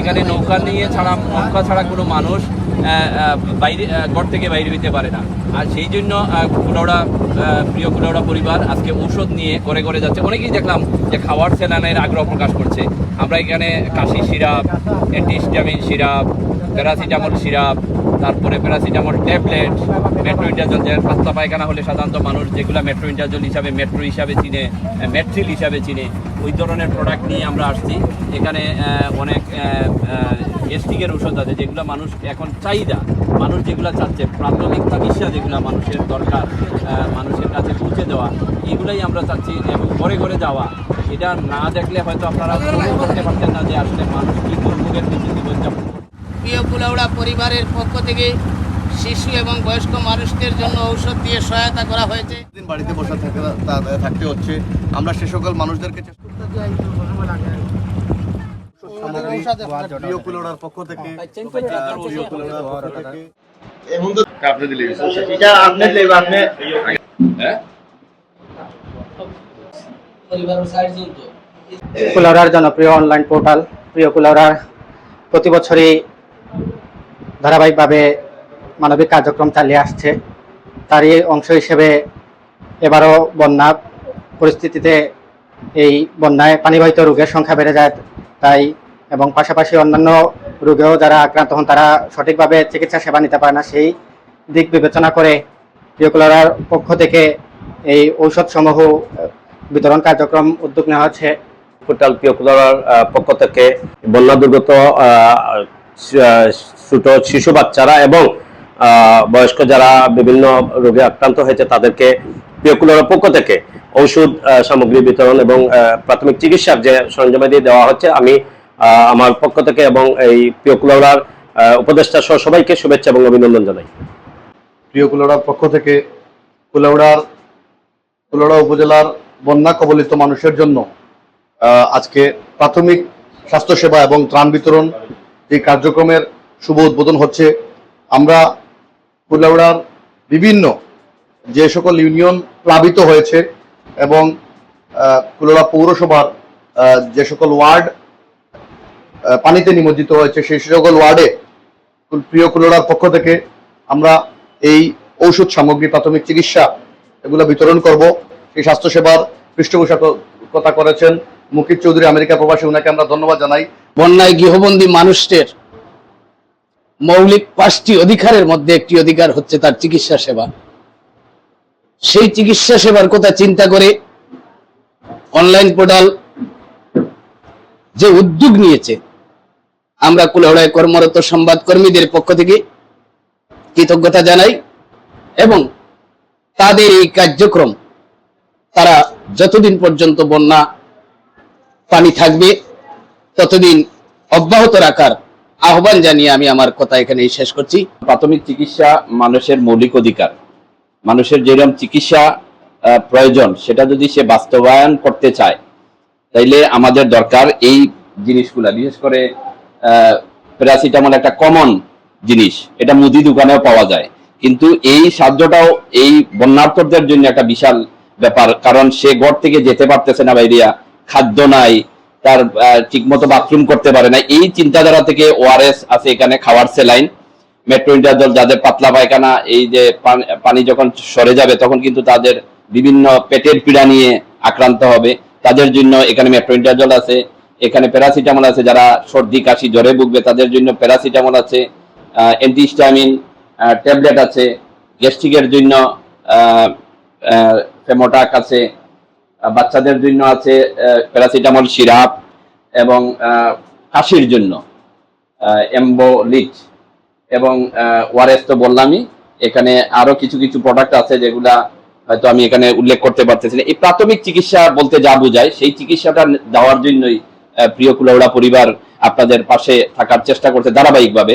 এখানে নৌকা নিয়ে ছাড়া, নৌকা ছাড়া কোনো মানুষ বাইরে ঘর থেকে বাইরে দিতে পারে না। আর সেই জন্য কুলাওড়া প্রিয় কুলাউড়া পরিবার আজকে ঔষধ নিয়ে করে করে যাচ্ছে। অনেকেই দেখলাম যে খাওয়ার সেলানের আগ্রহ প্রকাশ করছে। আমরা এখানে কাশি syrup, antihistamine syrup, paracetamol syrup তারপরে প্যারাসিটামল ট্যাবলেট মেট্রো ইন্টাজল যে পাতলা পায়খানা হলে সাধারণত মানুষ যেগুলো মেট্রো ইন্টাজল হিসাবে মেট্রো হিসাবে চিনে মেট্রিল হিসাবে চিনে, ওই ধরনের প্রোডাক্ট নিয়ে আমরা আসছি এখানে অনেক গেস্টিকের ওষুধ আছে যেগুলো মানুষ এখন চাহিদা, মানুষ যেগুলো চাচ্ছে, প্রাথমিক চিকিৎসা যেগুলো মানুষের দরকার মানুষের কাছে পৌঁছে দেওয়া, এগুলাই আমরা চাচ্ছি এবং ঘরে ঘরে যাওয়া এটা না দেখলে হয়তো আপনারা করতে পারতেন না যে আসলে মানুষ কী দুর্ভোগের জীবনযাপন। প্রিয় কুলাউড়া পরিবারের পক্ষ থেকে শিশু এবং বয়স্ক মানুষদের জন্য ঔষধ দিয়ে সহায়তা করা হয়েছে। দিন বাড়িতে বসে থাকতে থাকতে হচ্ছে। আমরা সে সকল মানুষদেরকে চেষ্টা- প্রিয় কুলোড়ার পক্ষ থেকে প্রিয় কুলোড়ার পক্ষ থেকে। এটা আপনি লেব আপনি কুলাউড়ার জনপ্রিয় অনলাইন পোর্টাল প্রিয় কুলাউড়ার প্রতি বছরই ধারাবাহিকভাবে মানবিক কার্যক্রম চালিয়ে আসছে। তারই অংশ হিসেবে এবারও বন্যা পরিস্থিতিতে এই বন্যায় পানিবাহিত রোগের সংখ্যা বেড়ে যায় তাই এবং পাশাপাশি অন্যান্য রোগেও যারা আক্রান্ত হন, তারা সঠিকভাবে চিকিৎসা সেবা নিতে পারে না। সেই দিক বিবেচনা করে প্রিয় পক্ষ থেকে এই ঔষধ সমূহ বিতরণ কার্যক্রম উদ্যোগ নেওয়া হচ্ছে। পিওকুলার পক্ষ থেকে বন্যা দুর্গত ছোট শিশু বাচ্চারা এবং বয়স্ক যারা বিভিন্ন রোগে আক্রান্ত হয়েছে তাদেরকে পিওকুলার পক্ষ থেকে ঔষধ সামগ্রী বিতরণ এবং প্রাথমিক চিকিৎসার যে সরঞ্জামাদি দেওয়া হচ্ছে, আমি আমার পক্ষ থেকে এবং এই পিওকুলার উপদেষ্টা সহ সবাইকে শুভেচ্ছা এবং অভিনন্দন জানাই। প্রিয় কুলোড়ার পক্ষ থেকে কুলাউড়ার, কুলাউড়া উপজেলার বন্যা কবলিত মানুষের জন্য আজকে প্রাথমিক স্বাস্থ্যসেবা এবং ত্রাণ বিতরণ এই কার্যক্রমের শুভ উদ্বোধন হচ্ছে, আমরা কুলাউড়ার বিভিন্ন যে সকল ইউনিয়ন প্লাবিত হয়েছে এবং কুলাউড়া পৌরসভার যে সকল ওয়ার্ড পানিতে নিমজ্জিত হয়েছে, সেই সকল ওয়ার্ডে প্রিয় কুলোড়ার পক্ষ থেকে আমরা এই ঔষধ সামগ্রী, প্রাথমিক চিকিৎসা এগুলো বিতরণ করব। এই স্বাস্থ্যসেবার পৃষ্ঠপোষকতা করেছেন মুকিত চৌধুরী, আমেরিকা প্রবাসী ওনাকে আমরা ধন্যবাদ জানাই। বন্যায় গৃহবন্দী মানুষদের মৌলিক পাঁচটি অধিকারের মধ্যে একটি অধিকার হচ্ছে তার চিকিৎসা সেবা। সেই চিকিৎসা সেবার কথা চিন্তা করে অনলাইন পোর্টাল যে উদ্যোগ নিয়েছে, আমরা কুলহড়ায় কর্মরত সংবাদ কর্মীদের পক্ষ থেকে কৃতজ্ঞতা জানাই এবং তাদের এই কার্যক্রম তারা যতদিন পর্যন্ত বন্যা পানি থাকবে ততদিন অব্যাহত রাখার আহ্বান জানিয়ে আমি আমার কথা এখানেই শেষ করছি। প্রাথমিক চিকিৎসা মানুষের মৌলিক অধিকার। মানুষের যেরকম চিকিৎসা প্রয়োজন, সেটা যদি সে বাস্তবায়ন করতে চায়, তাইলে আমাদের দরকার এই জিনিসগুলা। বিশেষ করে প্যারাসিটামল একটা কমন জিনিস, এটা মুদি দোকানেও পাওয়া যায়। কিন্তু এই সাহায্যটাও এই বন্যার্থদের জন্য একটা বিশাল ব্যাপার, কারণ সে ঘর থেকে যেতে পারতেছে না বাইরিয়া খাদ্য নাই তার ঠিকমতো বাথরুম করতে পারে না। এই চিন্তাধারা থেকে ওআরএস আছে এখানে, খাওয়ার সেলাইন মেট্রো ইন্টারজল যাদের পাতলা পায়খানা, এই যে পান- যখন সরে যাবে, তখন কিন্তু তাদের বিভিন্ন পেটের পীড়া নিয়ে আক্রান্ত হবে। তাদের জন্য এখানে মেট্রো ইন্টারজল আছে, এখানে প্যারাসিটামল আছে, যারা সর্দি, কাশি, জ্বরে ভুগবে, তাদের জন্য প্যারাসিটামল আছে অ্যান্টিস্টামিন ট্যাবলেট আছে। গ্যাস্ট্রিকের জন্য ফেমোটাক আছে। বাচ্চাদের জন্য আছে প্যারাসিটামল, সিরাপ এবং কাশির জন্য এম্বোলিট এবং ওয়ারেস তো বললামই, এখানে আরও কিছু কিছু প্রোডাক্ট আছে যেগুলা হয়তো আমি এখানে উল্লেখ করতে পারতেছি না। এই প্রাথমিক চিকিৎসা বলতে যা বোঝায়, সেই চিকিৎসাটা দেওয়ার জন্যই প্রিয় কুলাউড়া পরিবার আপনাদের পাশে থাকার চেষ্টা করছে ধারাবাহিকভাবে।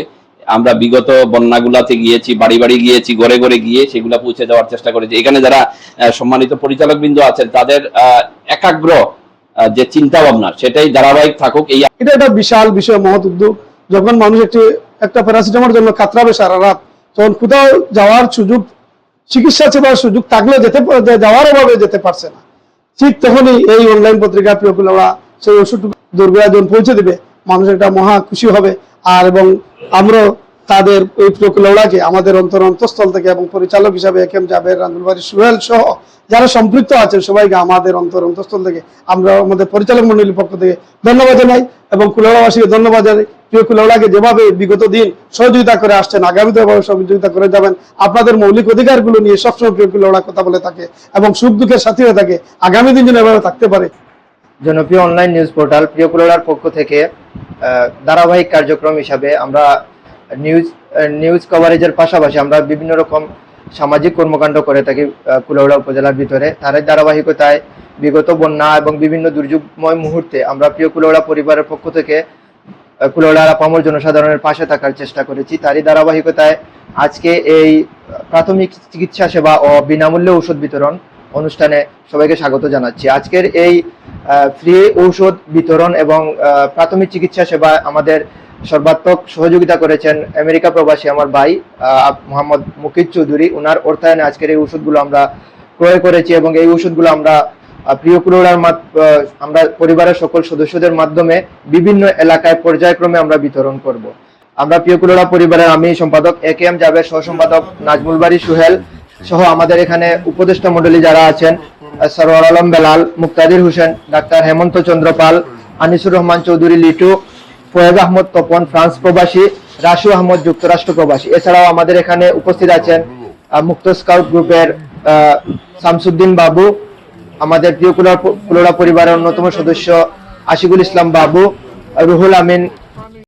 আমরা বিগত বন্যাগুলাতে গিয়েছি, বাড়ি বাড়ি গিয়েছি, ঘরে ঘরে গিয়ে সেগুলা পৌঁছে দেওয়ার চেষ্টা করেছি। এখানে যারা সম্মানিত পরিচালক বিন্দু আছেন, তাদের একাগ্র যে চিন্তা ভাবনা সেটাই ধারাবাহিক থাকুক। এই এটা একটা বিশাল বিষয়, মহৎ উদ্যোগ। যখন মানুষ একটি, একটা প্যারাসিটামল জন্য কাতরাবে সারা রাত, তখন কোথাও যাওয়ার সুযোগ, চিকিৎসা সেবার সুযোগ থাকলেও যেতে যাওয়ার অভাবে যেতে পারছে না। ঠিক তখনই এই অনলাইন পত্রিকা প্রিয়কুলা সেই ওষুধ দুর্গায়জন পৌঁছে দিবে। মানুষ একটা মহা খুশি হবে। আর এবং আমরা তাদের ওই প্রকুলওড়াকে আমাদের অন্তর অন্তঃস্থল থেকে এবং পরিচালক হিসাবে এ কেম জাবের রান্দুলবাড়ি সুহেল সহ যারা সম্পৃক্ত আছেন সবাইকে আমাদের অন্তর অন্তঃস্থল থেকে আমরা আমাদের পরিচালক মন্ডলীর পক্ষ থেকে ধন্যবাদ জানাই এবং কুলাউড়াবাসীকে ধন্যবাদ জানাই। প্রিয় কুলাউড়াকে যেভাবে বিগত দিন সহযোগিতা করে আসছেন আগামীতে এভাবে সহযোগিতা করে যাবেন, আপনাদের মৌলিক অধিকারগুলো নিয়ে সবসময় প্রিয় কুলাউড়া কথা বলে থাকে এবং সুখ দুঃখের সাথে হয়ে থাকে। আগামী দিন যেন এভাবে থাকতে পারে জনপ্রিয় অনলাইন নিউজ পোর্টাল প্রিয় কুলার পক্ষ থেকে ধারাবাহিক কার্যক্রম হিসাবে আমরা নিউজ নিউজ কভারেজের পাশাপাশি আমরা বিভিন্ন রকম সামাজিক কর্মকাণ্ড করে থাকি আহ, কুলাউড়া উপজেলার ভিতরে। তার ধারাবাহিকতায় বিগত বন্যা এবং বিভিন্ন দুর্যোগময় মুহূর্তে আমরা প্রিয় কুলাউড়া পরিবারের পক্ষ থেকে কুলাউড়ার আপামর জনসাধারণের পাশে থাকার চেষ্টা করেছি। তারই ধারাবাহিকতায় আজকে এই প্রাথমিক চিকিৎসা সেবা ও বিনামূল্যে ঔষধ বিতরণ অনুষ্ঠানে সবাইকে স্বাগত জানাচ্ছি। আজকের এই ফ্রি ঔষধ বিতরণ এবং প্রাথমিক চিকিৎসা সেবা আমাদের সর্বাত্মক সহযোগিতা করেছেন আমেরিকা প্রবাসী আমার ভাই মোহাম্মদ মুকিদ চৌধুরী। ওনার অর্থায়নে আজকের এই ওষুধগুলো আমরা ক্রয় করেছি এবং এই ওষুধগুলো আমরা প্রিয় কুলোড়ার মাত- আমরা পরিবারের সকল সদস্যদের মাধ্যমে বিভিন্ন এলাকায় পর্যায়ক্রমে আমরা বিতরণ করব। আমরা প্রিয় কুলোড়া পরিবারের আমি সম্পাদক এ কে এম জাবের সহ সম্পাদক নাজমুল বাড়ি সুহেল সহ আমাদের এখানে উপদেষ্টা মন্ডলী যারা আছেন সরোয়ার আলম বেলাল, মুক্তাদির হোসেন, ডাক্তার হেমন্ত চন্দ্র পাল, আনিসুর রহমান চৌধুরী লিটু, ফয়েজ আহমদ তপন, ফ্রান্স প্রবাসী রাসু আহমদ যুক্তরাষ্ট্র প্রবাসী। এছাড়াও আমাদের এখানে উপস্থিত আছেন মুক্ত স্কাউট গ্রুপের শামসুদ্দিন বাবু, আমাদের প্রিয় কুলোড়া পরিবারের অন্যতম সদস্য আশিকুল ইসলাম বাবু, রুহুল আমিন